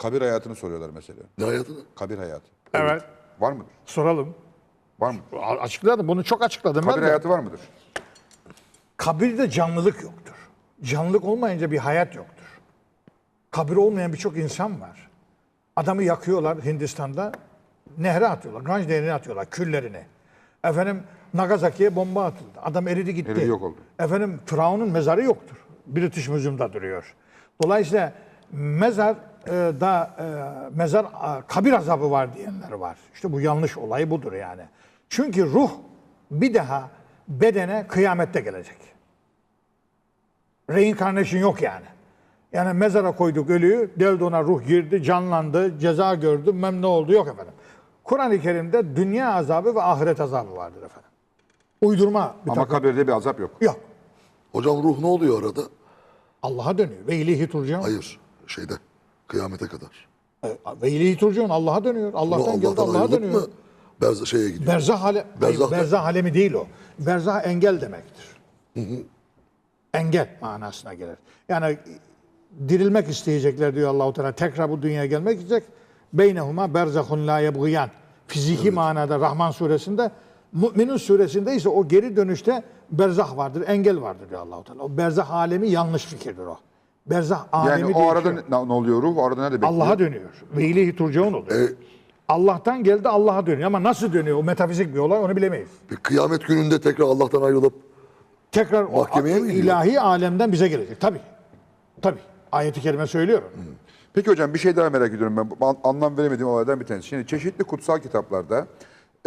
kabir hayatını soruyorlar mesela. Ne hayatını? Kabir hayatı. Evet. Var mıdır? Soralım. Var mı? Açıkladım. Bunu çok açıkladım Kabir ben de. hayatı var mıdır? Kabirde canlılık yoktur. Canlılık olmayınca bir hayat yoktur. Kabir olmayan birçok insan var. Adamı yakıyorlar Hindistan'da. Nehre atıyorlar. Ganj nehrine atıyorlar küllerini. Efendim Nagasaki'ye bomba atıldı. Adam eridi gitti. Eridi, yok oldu. Efendim Firavun'un mezarı yoktur. British Museum'da duruyor. Dolayısıyla mezar e, da e, mezar a, kabir azabı var diyenler var. İşte bu yanlış olay budur yani. Çünkü ruh bir daha bedene kıyamette gelecek. Reincarnation yok yani. Yani mezara koyduk ölüyü, deldi ona ruh girdi, canlandı, ceza gördü, mem ne oldu yok efendim. Kur'an-ı Kerim'de dünya azabı ve ahiret azabı vardır efendim. Uydurma bir Ama takım. kabirde bir azap yok. Yok. Hocam ruh ne oluyor arada? Allah'a dönüyor. Ve ilahi turcaun. Hayır. Şeyde. Kıyamete kadar. Ve ilahi turcaun Allah'a dönüyor. Bunu Allah'tan geldi Allah'tan Allah'a dönüyor. mı? Berza şeye gidiyor. Berzah, hale, Berzah- berzah alemi değil o. Berzah engel demektir. Engel manasına gelir. Yani dirilmek isteyecekler diyor Allahu Teala. Tekrar bu dünyaya gelmek isteyecek. Beynehuma berzahun la yebğiyan. Fiziki manada Rahman suresinde Müminun suresinde ise o geri dönüşte berzah vardır, engel vardır diyor Allahu Teala. O berzah alemi yanlış fikirdir o. Berzah alemi Yani o değişiyor. arada ne, ne oluyor ruh? O arada nerede bekliyor? Allah'a dönüyor. Ve ilahi turcaun oluyor. E, Allah'tan geldi Allah'a dönüyor ama nasıl dönüyor? O metafizik bir olay onu bilemeyiz. bir kıyamet gününde tekrar Allah'tan ayrılıp Tekrar o Mahkemeye mi gidiyor? ilahi alemden bize gelecek. Tabii. Tabii. Ayeti kerime söylüyorum. Peki hocam bir şey daha merak ediyorum ben. Bu an- Anlam veremediğim olaylardan bir tanesi. Şimdi çeşitli kutsal kitaplarda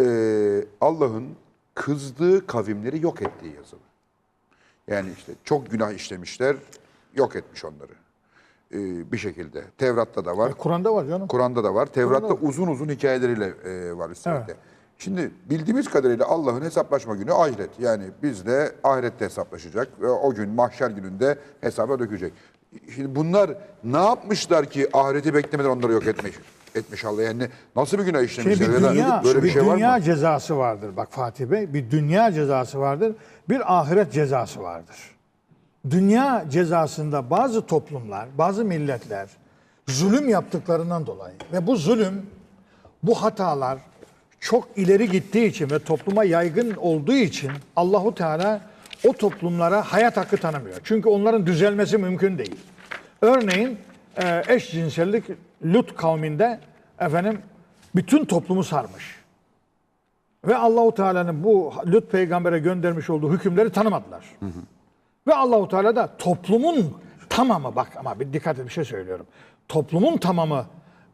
eee, Allah'ın kızdığı kavimleri yok ettiği yazılı. Yani işte çok günah işlemişler, yok etmiş onları. Eee, bir şekilde. Tevrat'ta da var. Kur'an'da var canım. Kur'an'da da var. Tevrat'ta uzun uzun hikayetleriyle e, var de. Evet. Şimdi bildiğimiz kadarıyla Allah'ın hesaplaşma günü ahiret. Yani bizle ahirette hesaplaşacak ve o gün mahşer gününde hesaba dökecek. Şimdi bunlar ne yapmışlar ki ahireti beklemeden onları yok etmiş? Etmiş Allah yani nasıl bir günah Şey, işlemişler? bir ya da dünya, böyle bir bir şey var dünya mı? cezası vardır. Bak Fatih Bey, bir dünya cezası vardır. Bir ahiret cezası vardır. Dünya cezasında bazı toplumlar, bazı milletler zulüm yaptıklarından dolayı ve bu zulüm, bu hatalar çok ileri gittiği için ve topluma yaygın olduğu için Allahu Teala o toplumlara hayat hakkı tanımıyor. Çünkü onların düzelmesi mümkün değil. Örneğin e, eşcinsellik Lut kavminde efendim bütün toplumu sarmış. Ve Allahu Teala'nın bu Lut peygambere göndermiş olduğu hükümleri tanımadılar. Ve Allahu Teala da toplumun tamamı bak ama bir dikkat et bir şey söylüyorum. Toplumun tamamı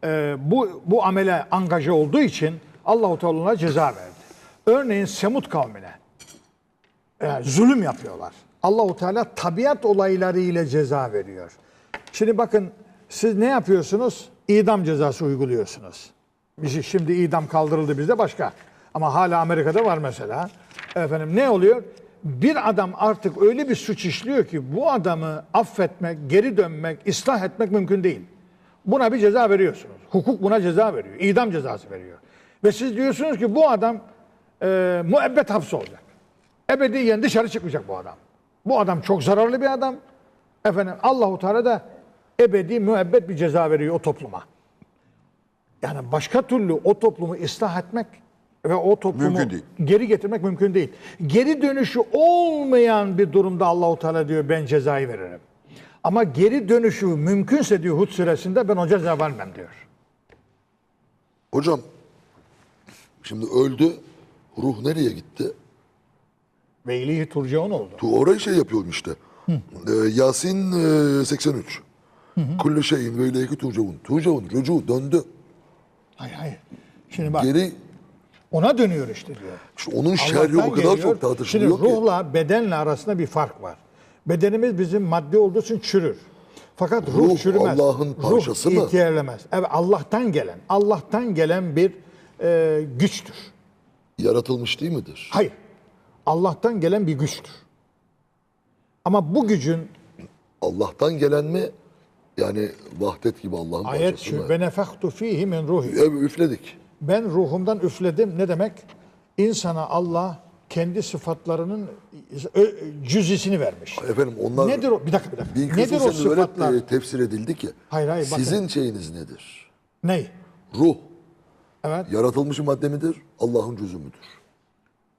e, bu bu amele angaje olduğu için Allahu Teala ceza verdi. Örneğin Semut kavmine e, zulüm yapıyorlar. Allahu Teala tabiat olayları ile ceza veriyor. Şimdi bakın siz ne yapıyorsunuz? İdam cezası uyguluyorsunuz. Şimdi idam kaldırıldı bizde başka. Ama hala Amerika'da var mesela. Efendim ne oluyor? Bir adam artık öyle bir suç işliyor ki bu adamı affetmek, geri dönmek, ıslah etmek mümkün değil. Buna bir ceza veriyorsunuz. Hukuk buna ceza veriyor. İdam cezası veriyor. Ve siz diyorsunuz ki bu adam e, müebbet hapse olacak. Ebediyen dışarı çıkmayacak bu adam. Bu adam çok zararlı bir adam. Efendim Allahu Teala da ebedi müebbet bir ceza veriyor o topluma. Yani başka türlü o toplumu ıslah etmek ve o toplumu Mümkün değil. geri getirmek mümkün değil. Geri dönüşü olmayan bir durumda Allahu Teala diyor ben cezayı veririm. Ama geri dönüşü mümkünse diyor Hud suresinde ben o ceza vermem diyor. hocam şimdi öldü. Ruh nereye gitti? Ve ilihi turcaun oldu. Tu orayı şey yapıyorum işte. Ee, Yasin e, 83. Kullu şeyin ve ileyhi. Turcavun, rücu, döndü. Hayır hayır. Şimdi bak Geri ona dönüyor işte diyor. işte onun şerri Allah'tan o kadar geliyor. çok tartışılıyor Şimdi ki. ruhla bedenle arasında bir fark var. Bedenimiz bizim maddi olduğu için çürür. Fakat ruh, Ruh çürümez. Allah'ın parçası ruh mı? ihtiyarlamaz. Evet Allah'tan gelen, Allah'tan gelen bir e, güçtür. Yaratılmış değil midir? Hayır. Allah'tan gelen bir güçtür. Ama bu gücün Allah'tan gelen mi? Yani vahdet gibi Allah'ın ayet parçası şu mı? ve nefektu fihi min ruhi. Evet, üfledik. Ben ruhumdan üfledim. Ne demek? İnsana Allah kendi sıfatlarının ö- cüzisini vermiş. Efendim onlar Nedir o? Bir dakika bir dakika. Nedir o öyle sıfatlar? e, tefsir edildi ki. Hayır, hayır, bakın. Sizin şeyiniz nedir? Ney? Ruh Evet. yaratılmış madde midir? Allah'ın cüzü müdür?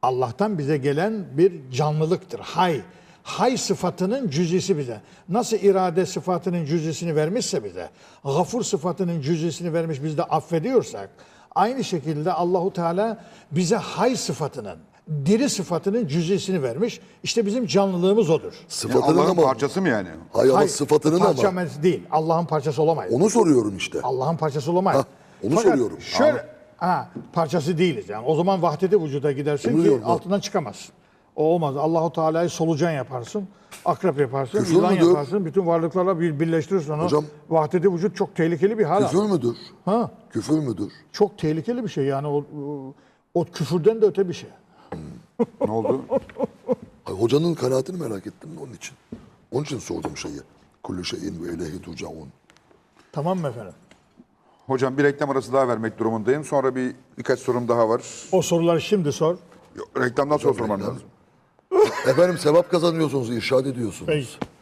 Allah'tan bize gelen bir canlılıktır. Hay. Hay sıfatının cüzisi bize. Nasıl irade sıfatının cüzisini vermişse bize, gafur sıfatının cüzisini vermiş biz de affediyorsak, aynı şekilde Allahu Teala bize hay sıfatının, diri sıfatının cüzisini vermiş. İşte bizim canlılığımız odur. Yani Sıfatının Allah'ın ama parçası mı yani? Hay ama Hay, sıfatının parça ama değil. Allah'ın parçası olamayız. onu soruyorum işte. Allah'ın parçası olamayız. Ha, onu soruyorum. Şöyle, ha, parçası değiliz yani. O zaman vahdeti vücuda gidersin Onu ki diyorum, altından çıkamazsın. O olmaz. Allahu Teala'yı solucan yaparsın, akrep yaparsın, Küfür yılan müdür? yaparsın. Bütün varlıklarla bir birleştirirsin onu. Hocam- vahdeti vücut çok tehlikeli bir hal. Küfür müdür? Ha, Küfür müdür? çok tehlikeli bir şey yani o, o, küfürden de öte bir şey. Ne oldu? Ay, hocanın kanaatini merak ettim onun için. Onun için sordum şeyi. Kullu şeyin ve ileyhi turcaun. Tamam mı efendim? Hocam bir reklam arası daha vermek durumundayım. Sonra bir birkaç sorum daha var. O soruları şimdi sor. Yok, Reklamdan sonra sormam lazım. Efendim sevap kazanıyorsunuz, irşad ediyorsunuz. Peki.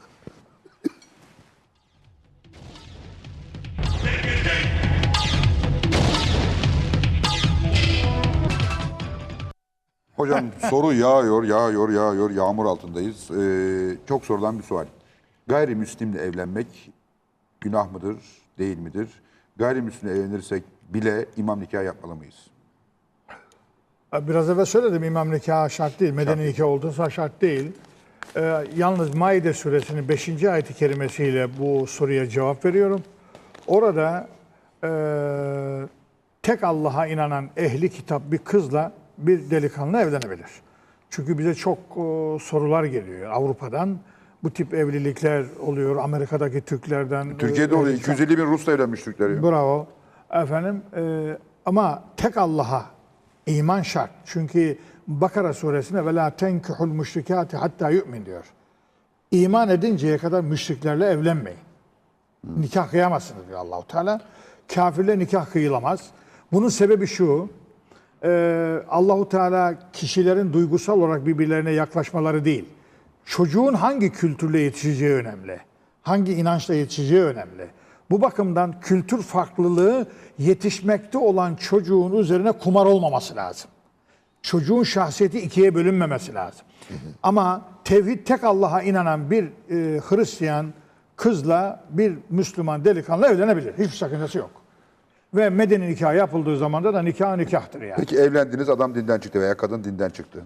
Hocam soru yağıyor, yağıyor, yağıyor. Yağmur altındayız. Ee, çok sorulan bir sual. Gayrimüslimle evlenmek günah mıdır, değil midir? Gayrimüslimle evlenirsek bile imam nikah yapmalı mıyız? Biraz evvel söyledim imam nikahı şart değil. Medeni nikah olduğunsa şart değil. Ee, yalnız Maide suresinin 5. ayeti kerimesiyle bu soruya cevap veriyorum. Orada e, tek Allah'a inanan ehli kitap bir kızla bir delikanlı evlenebilir. Çünkü bize çok e, sorular geliyor Avrupa'dan. Bu tip evlilikler oluyor Amerika'daki Türklerden. Türkiye'de e, oluyor. evlilikler- 250 bin Rus'la evlenmiş Türkler. ya. Bravo. Efendim e, ama tek Allah'a iman şart. Çünkü Bakara suresinde ve la tenkihul hatta yu'min diyor. İman edinceye kadar müşriklerle evlenmeyin. Nikah kıyamazsınız diyor Allahu Teala. Kafirle nikah kıyılamaz. Bunun sebebi şu. e, Allahu Teala kişilerin duygusal olarak birbirlerine yaklaşmaları değil. Çocuğun hangi kültürle yetişeceği önemli. Hangi inançla yetişeceği önemli. Bu bakımdan kültür farklılığı yetişmekte olan çocuğun üzerine kumar olmaması lazım. Çocuğun şahsiyeti ikiye bölünmemesi lazım. Ama tevhid tek Allah'a inanan bir e, Hristiyan kızla bir Müslüman delikanlı evlenebilir. Hiçbir sakıncası yok. Ve medeni nikah yapıldığı zaman da nikah nikahtır yani. Peki evlendiniz adam dinden çıktı veya kadın dinden çıktı.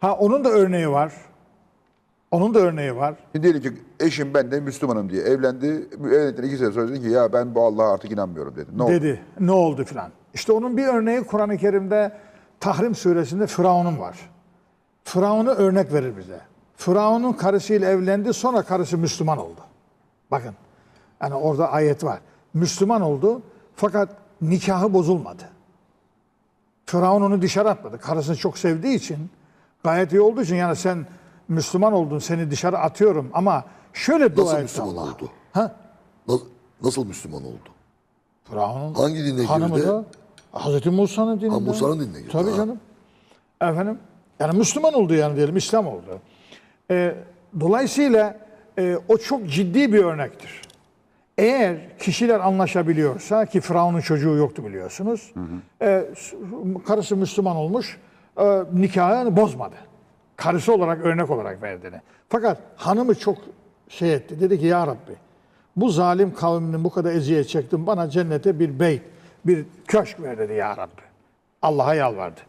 Ha onun da örneği var. Onun da örneği var. Şimdi diyelim ki eşim ben de Müslümanım diye evlendi. Evlendikten iki sene sonra dedi ki ya ben bu Allah'a artık inanmıyorum dedi. Ne oldu? dedi. Ne oldu filan. İşte onun bir örneği Kur'an-ı Kerim'de Tahrim suresinde Firavun'un var. Firavun'u örnek verir bize. Firavun'un karısıyla evlendi sonra karısı Müslüman oldu. Bakın. Yani orada ayet var. Müslüman oldu fakat nikahı bozulmadı. Firavun onu dışarı atmadı. Karısını çok sevdiği için gayet iyi olduğu için yani sen Müslüman oldun seni dışarı atıyorum ama şöyle dua Nasıl et Müslüman Allah'a. oldu? Ha? Nasıl, nasıl Müslüman oldu? Firavun'un Hangi dine hanımı girdi? da Hazreti Musa'nın dininde. Ha, Musa'nın dinine girdi, Tabii ha. canım. Efendim. Yani Müslüman oldu yani diyelim, İslam oldu. Ee, dolayısıyla e, o çok ciddi bir örnektir. Eğer kişiler anlaşabiliyorsa ki Firavun'un çocuğu yoktu biliyorsunuz. e, s- karısı Müslüman olmuş, e, nikahını bozmadı. Karısı olarak örnek olarak verdiğini. Fakat hanımı çok şey etti. Dedi ki ya Rabbi bu zalim kavminin bu kadar eziyet çektim. Bana cennete bir beyt, bir köşk ver dedi ya Rabbi. Allah'a yalvardı.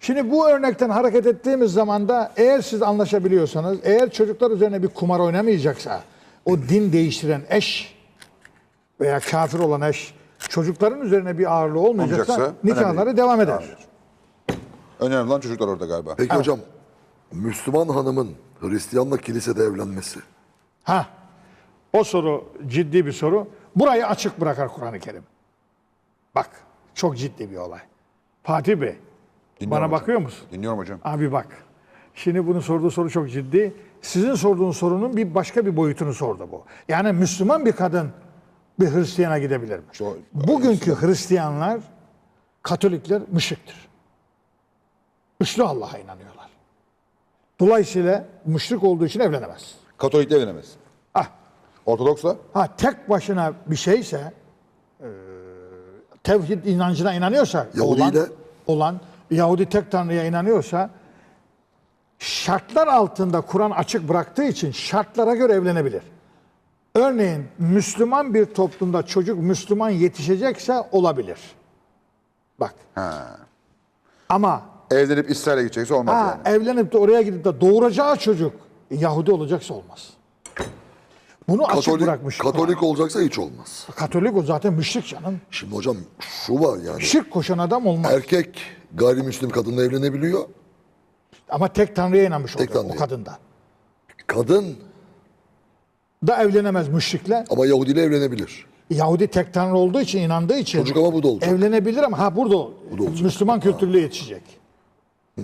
Şimdi bu örnekten hareket ettiğimiz zaman da eğer siz anlaşabiliyorsanız, eğer çocuklar üzerine bir kumar oynamayacaksa, o din değiştiren eş veya kafir olan eş çocukların üzerine bir ağırlığı olmayacaksa Olmayacaksa nikahları önemli. devam eder. Önemli olan çocuklar orada galiba. Peki hocam, Müslüman hanımın Hristiyanla kilisede evlenmesi. Ha. O soru ciddi bir soru. Burayı açık bırakar Kur'an-ı Kerim. Bak, çok ciddi bir olay. Fatih Bey, Dinliyorum bana hocam. bakıyor musun? Dinliyorum hocam. Abi bak. Şimdi bunu sorduğu soru çok ciddi. Sizin sorduğun sorunun bir başka bir boyutunu sordu bu. Yani Müslüman bir kadın bir Hristiyana gidebilir mi? Do- Bugünkü Hristiyanlar, Katolikler müşriktir. Üçlü Allah'a inanıyorlar. Dolayısıyla müşrik olduğu için evlenemez. Katolik de evlenemez. Ah, Ortodoksla ha tek başına bir şeyse e, tevhid inancına inanıyorsa Yahudi olan, ile- olan Yahudi tek tanrıya inanıyorsa şartlar altında Kur'an açık bıraktığı için şartlara göre evlenebilir. Örneğin Müslüman bir toplumda çocuk Müslüman yetişecekse olabilir. Bak. Ama evlenip İsrail'e gidecekse olmaz ha, yani. evlenip de oraya gidip de doğuracağı çocuk Yahudi olacaksa olmaz. Bunu açık Katolik, bırakmış. Katolik olacaksa hiç olmaz. Katolik o zaten müşrik canım. Şimdi hocam şu var yani. Şirk koşan adam olmaz. Erkek gayrimüslim kadınla evlenebiliyor. Ama tek tanrıya inanmış Tek oluyor o tanrıya. kadında. Kadın Da evlenemez müşrikle. ama Yahudi ile evlenebilir. Yahudi tek tanrı olduğu için, inandığı için Çocuk ama burada olacak. evlenebilir ama ha burada da. Müslüman kültürlüğe yetişecek.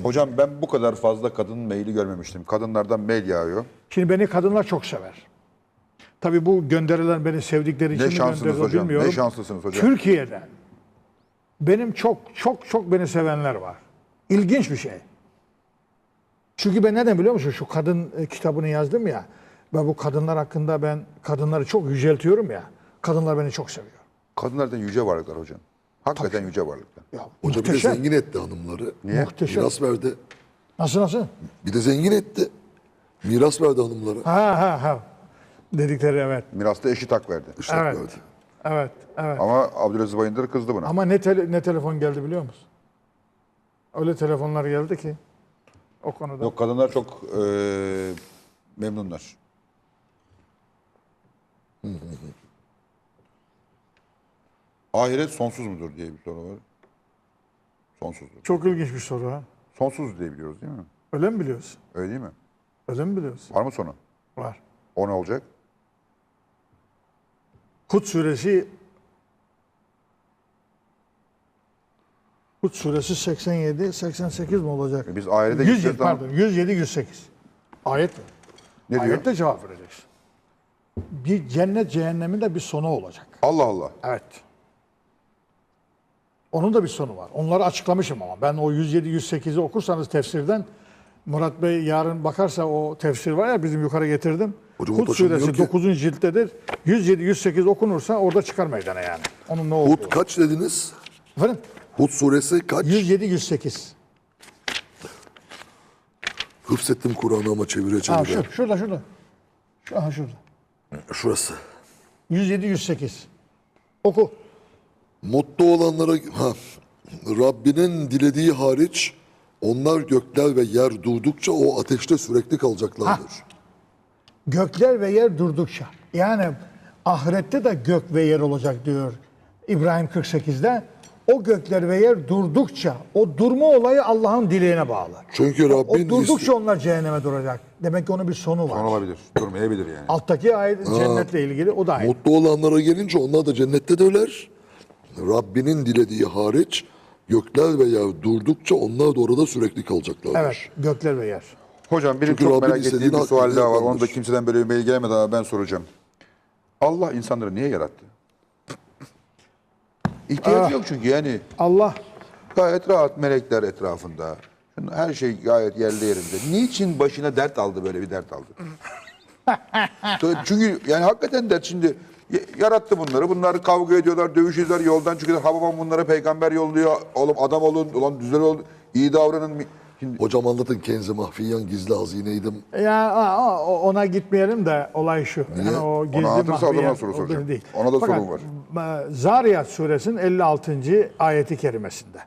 Hocam ben bu kadar fazla kadın maili görmemiştim. Kadınlardan mail yağıyor. Şimdi beni kadınlar çok sever. Tabii bu gönderilen beni sevdikleri için Ne şanslısınız hocam, bilmiyorum. ne şanslısınız hocam. Türkiye'den benim çok çok çok beni sevenler var. İlginç bir şey. Çünkü ben neden biliyor musun? Şu kadın e, kitabını yazdım ya. Ve bu kadınlar hakkında ben kadınları çok yüceltiyorum ya. Kadınlar beni çok seviyor. Kadınlardan yüce varlıklar hocam. Hakikaten yüce varlıklar. Ya, Hoca bir de muhteşem. zengin etti hanımları. Niye? Muhteşem. Miras verdi. Nasıl nasıl? Bir de zengin etti. Miras verdi hanımlara. Ha ha ha. Dedikleri evet. Mirasta eşit hak verdi. Işrak Evet. verdi. Evet. Evet. Ama Abdülaziz Bayındır kızdı buna. Ama ne tele- ne telefon geldi biliyor musun? Öyle telefonlar geldi ki o konuda. Yok kadınlar çok eee, memnunlar. Ahiret sonsuz mudur diye bir soru var. Sonsuzdur. Çok ilginç bir soru ha. Sonsuz diye biliyoruz değil mi? Öyle mi biliyorsun? Öyle değil mi? Öyle mi biliyorsun? Var mı sonu? Var. O ne olacak? Hud suresi Hud suresi 87 88 mi olacak? E biz ahirete 107 gideceğiz ama- pardon 107 108. Ayet mi? Ne diyor? Ayette cevap vereceksin. Bir cennet cehennemin de bir sonu olacak. Allah Allah. Evet. Onun da bir sonu var. Onları açıklamışım ama. Ben o 107-108'i okursanız tefsirden Murat Bey yarın bakarsa o tefsir var ya bizim yukarı getirdim. Hocam Hud suresi ki. 9. cilttedir. 107-108 okunursa orada çıkar meydana yani. Onun ne olduğu. Hud kaç dediniz? Efendim? Hud suresi kaç? 107-108. Hıfzettim Kur'an'ı ama çevire Ha, çevire. şu, şurada şurada. Şu, aha, şurada. Şurası. 107-108. Oku. Mutlu olanlara ha, Rabbinin dilediği hariç onlar gökler ve yer durdukça o ateşte sürekli kalacaklardır. Gökler ve yer durdukça. Yani ahirette de gök ve yer olacak diyor İbrahim 48'de. O gökler ve yer durdukça, o durma olayı Allah'ın dileğine bağlı. Çünkü O Rabbin durdukça iste- onlar cehenneme duracak. Demek ki onun bir sonu var. Son olabilir. Durmayabilir yani. Alttaki ayet cennetle ilgili o da aynı. mutlu olanlara gelince onlar da cennette de öler. Rabbinin dilediği hariç gökler ve yer durdukça onlar da orada sürekli kalacaklardır. Evet, gökler ve yer. Hocam benim Çünkü çok Rabbin merak ettiğim istediğini bir sual daha var. Onu da kimseden böyle bir mail gelemedi ama ben soracağım. Allah insanları niye yarattı? İhtiyacı yok çünkü yani Allah gayet rahat melekler etrafında. Her şey gayet yerli yerinde. Niçin başına dert aldı böyle bir dert aldı? çünkü yani hakikaten dert şimdi yarattı bunları. Bunlar kavga ediyorlar, dövüşüyorlar, yoldan çıkıyorlar. Ha babam bunlara peygamber yolluyor. Oğlum adam olun, ulan güzel olun, iyi davranın. Şimdi Hocam anlatın Kenzi Mahfiyan gizli hazineydim. ya ona gitmeyelim de olay şu. Yani o gizli anlatırsa mahfiye- adama soru soracağım. değil. Ona da Fakat, sorun var. Zariyat suresinin 56. ayeti kerimesinde.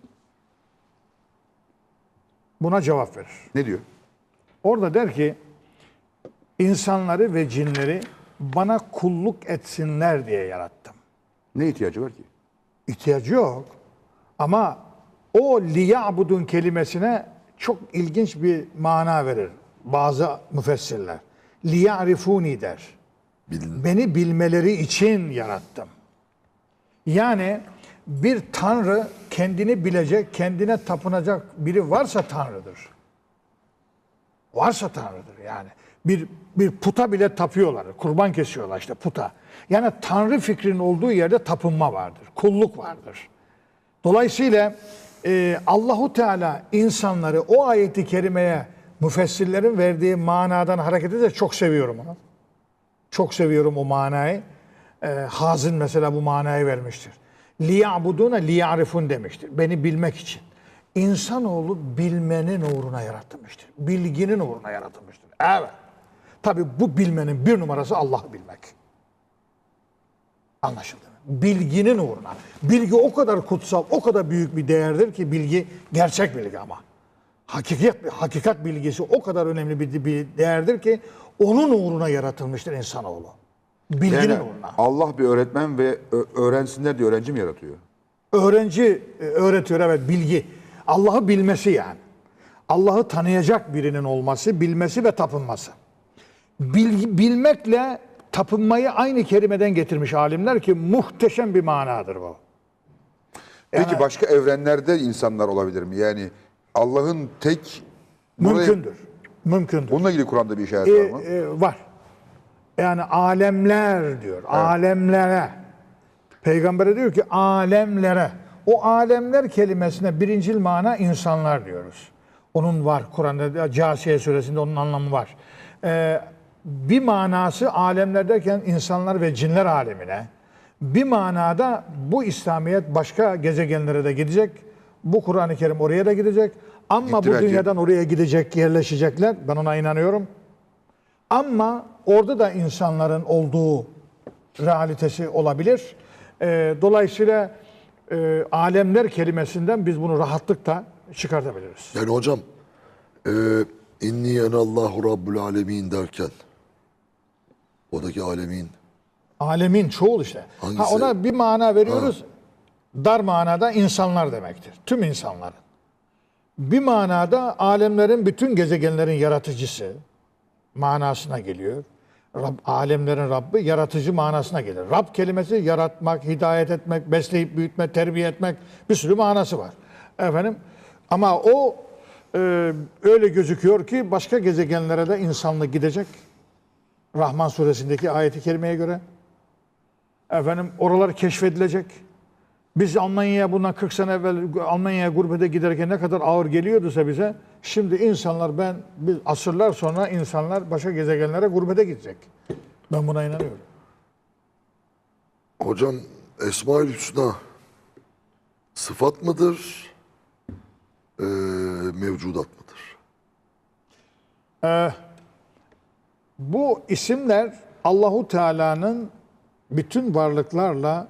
Buna cevap verir. ne diyor? Orada der ki insanları ve cinleri bana kulluk etsinler diye yarattım. Ne ihtiyacı var ki? İhtiyacı yok. Ama o liya'budun kelimesine çok ilginç bir mana verir bazı müfessirler. Liya'rifuni der. Bilin. Beni bilmeleri için yarattım. Yani bir tanrı kendini bilecek, kendine tapınacak biri varsa tanrıdır. Varsa tanrıdır yani. Bir bir puta bile tapıyorlar. Kurban kesiyorlar işte puta. Yani tanrı fikrinin olduğu yerde tapınma vardır. Kulluk vardır. Dolayısıyla e, Allahu Teala insanları o ayeti kerimeye müfessirlerin verdiği manadan hareket ederek çok seviyorum onu. Çok seviyorum o manayı. E, Hazın mesela bu manayı vermiştir. Liya'buduna liya'rifun demiştir. Beni bilmek için. İnsanoğlu bilmenin uğruna yaratılmıştır. Bilginin uğruna yaratılmıştır. Evet. Tabi bu bilmenin bir numarası Allah'ı bilmek. Anlaşıldı mı? Bilginin uğruna. Bilgi o kadar kutsal, o kadar büyük bir değerdir ki bilgi gerçek bilgi ama. Hakikat, hakikat bilgisi o kadar önemli bir, bir değerdir ki onun uğruna yaratılmıştır insanoğlu. Bilginin Yani uğruna. Allah bir öğretmen ve öğrensinler diye öğrenci mi yaratıyor? Öğrenci e, öğretiyor evet bilgi. Allah'ı bilmesi yani. Allah'ı tanıyacak birinin olması, bilmesi ve tapınması. Bilgi, bilmekle tapınmayı aynı kelimeden getirmiş alimler ki muhteşem bir manadır bu. Peki başka evrenlerde insanlar olabilir mi? Yani Allah'ın tek buraya- Mümkündür. Mümkündür. Bununla ilgili Kur'an'da bir işaret E, var mı? e, var. Yani alemler diyor. Alemlere. Peygamber'e diyor ki alemlere. O alemler kelimesine birincil mana insanlar diyoruz. Onun var Kur'an'da Câsiye suresinde onun anlamı var. E, bir manası alemler derken insanlar ve cinler alemine. Bir manada bu İslamiyet başka gezegenlere de gidecek. Bu Kur'an-ı Kerim oraya da gidecek. Ama Gitti bu dünyadan oraya gidecek, yerleşecekler. Ben ona inanıyorum. Ama orada da insanların olduğu realitesi olabilir. Ee, dolayısıyla e, alemler kelimesinden biz bunu rahatlıkla çıkartabiliriz. Yani hocam e, inni enallahu rabbul alemin derken oradaki alemin Alemin çoğul işte. Ha, Hangisi? ona bir mana veriyoruz. Dar manada insanlar demektir. Tüm insanların. Bir manada alemlerin bütün gezegenlerin yaratıcısı manasına geliyor. Rab, alemlerin Rabbi yaratıcı manasına gelir. Rab kelimesi yaratmak, hidayet etmek, besleyip büyütmek, terbiye etmek bir sürü manası var. Efendim ama o e, öyle gözüküyor ki başka gezegenlere de insanlık gidecek. Rahman suresindeki ayeti kerimeye göre. Efendim oralar keşfedilecek. Biz Almanya'ya bundan 40 sene evvel Almanya'ya gurbete giderken ne kadar ağır geliyordusa bize şimdi insanlar ben biz asırlar sonra insanlar başka gezegenlere gurbete gidecek. Ben buna inanıyorum. hocam Esma-ül Hüsna sıfat mıdır? E, mevcudat mıdır? Bu isimler Allahu Teala'nın bütün varlıklarla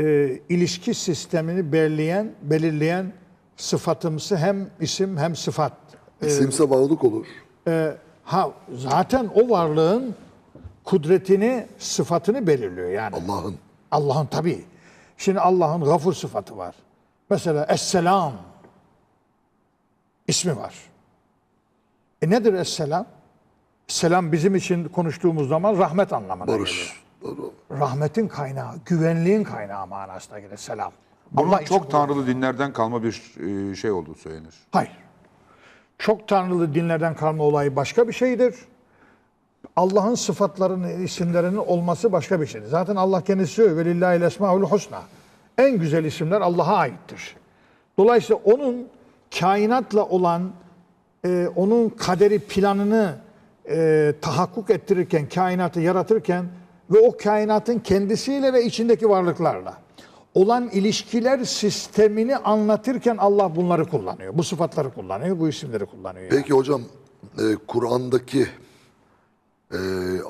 e, ilişki sistemini belirleyen, belirleyen sıfatımsı hem isim hem sıfat. İsimse varlık olur. E, ha zaten o varlığın kudretini, sıfatını belirliyor yani. Allah'ın. Allah'ın tabii. Şimdi Allah'ın gafur sıfatı var. Mesela Esselam ismi var. E nedir Esselam? Selam bizim için konuştuğumuz zaman rahmet anlamına gelir. Barış. Doğru. Rahmetin kaynağı, güvenliğin kaynağı manasına gelir selam. Bunun Allah çok tanrılı dinlerden kalma bir e, şey olduğu söylenir. Hayır. Çok tanrılı dinlerden kalma olayı başka bir şeydir. Allah'ın sıfatlarının, isimlerinin olması başka bir şeydir. Zaten Allah kendisi söylüyor. Velillahil esmaül husna. En güzel isimler Allah'a aittir. Dolayısıyla onun kainatla olan, e, onun kaderi planını e, tahakkuk ettirirken, kainatı yaratırken ve o kainatın kendisiyle ve içindeki varlıklarla olan ilişkiler sistemini anlatırken Allah bunları kullanıyor. Bu sıfatları kullanıyor, bu isimleri kullanıyor. Peki hocam e, Kur'an'daki e,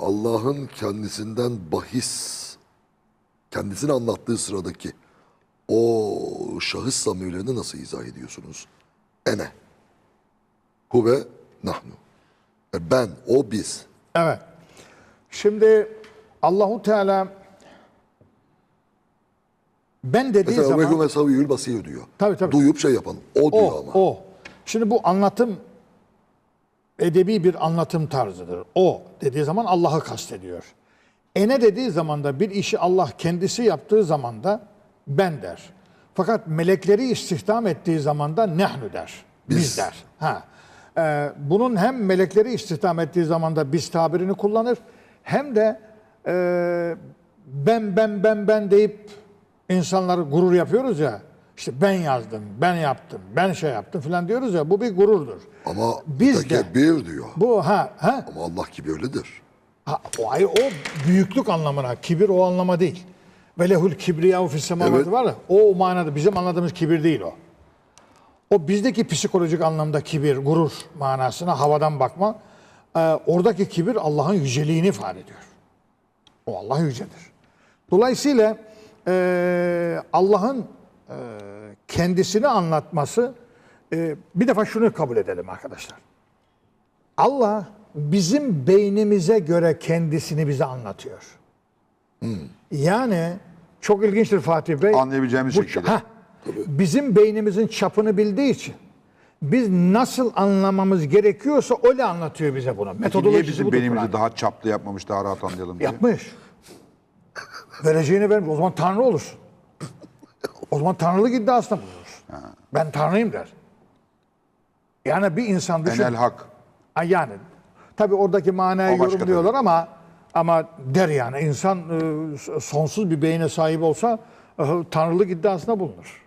Allah'ın kendisinden bahis kendisini anlattığı sıradaki o şahıs zamirlerini nasıl izah ediyorsunuz? Ene. Huve nahnu. E, ben, o, biz. Evet. Şimdi Allahu Teala ben dediği Mesela zaman Vehü ve saviyül basir diyor. Tabii, tabii. Duyup şey yapan. O diyor o, ama. o. Şimdi bu anlatım edebi bir anlatım tarzıdır. O dediği zaman Allah'ı kastediyor. Ene dediği zaman da bir işi Allah kendisi yaptığı zaman da ben der. Fakat melekleri istihdam ettiği zaman da nehnu der. Biz, Biz. der. Ha. Ee, bunun hem melekleri istihdam ettiği zaman da biz tabirini kullanır hem de e, ben ben ben ben deyip insanlar gurur yapıyoruz ya. işte ben yazdım, ben yaptım, ben şey yaptım filan diyoruz ya bu bir gururdur. Ama Biz de- tekebbür diyor. Bu ha ha Ama Allah gibi öyledir. Ha, o, hayır, o büyüklük anlamına, kibir o anlama değil. Ve lehul kibriya fis semavati Evet. var ya, o manada bizim anladığımız kibir değil o. O bizdeki psikolojik anlamda kibir, gurur manasına havadan bakma. Ee, oradaki kibir Allah'ın yüceliğini ifade ediyor. O Allah yücedir. Dolayısıyla e, Allah'ın e, kendisini anlatması e, bir defa şunu kabul edelim arkadaşlar. Allah bizim beynimize göre kendisini bize anlatıyor. Yani çok ilginçtir Fatih Bey. Anlayabileceğimiz Bu- şekilde. Heh, bizim beynimizin çapını bildiği için biz nasıl anlamamız gerekiyorsa öyle anlatıyor bize bunu. Metodolojisi niye bizim budur Kur'an'ın. daha çaplı yapmamış, daha rahat anlayalım diye? Yapmış. Vereceğini vermiş. O zaman Tanrı olursun. O zaman Tanrılık iddiasında bulunursun. Ben Tanrıyım der. Yani bir insan düşün. Enel hak. Ha, Yani tabii oradaki manayı O başka yorumluyorlar ama ama der yani insan e, sonsuz bir beyne sahip olsa tanrılık iddiasına bulunur.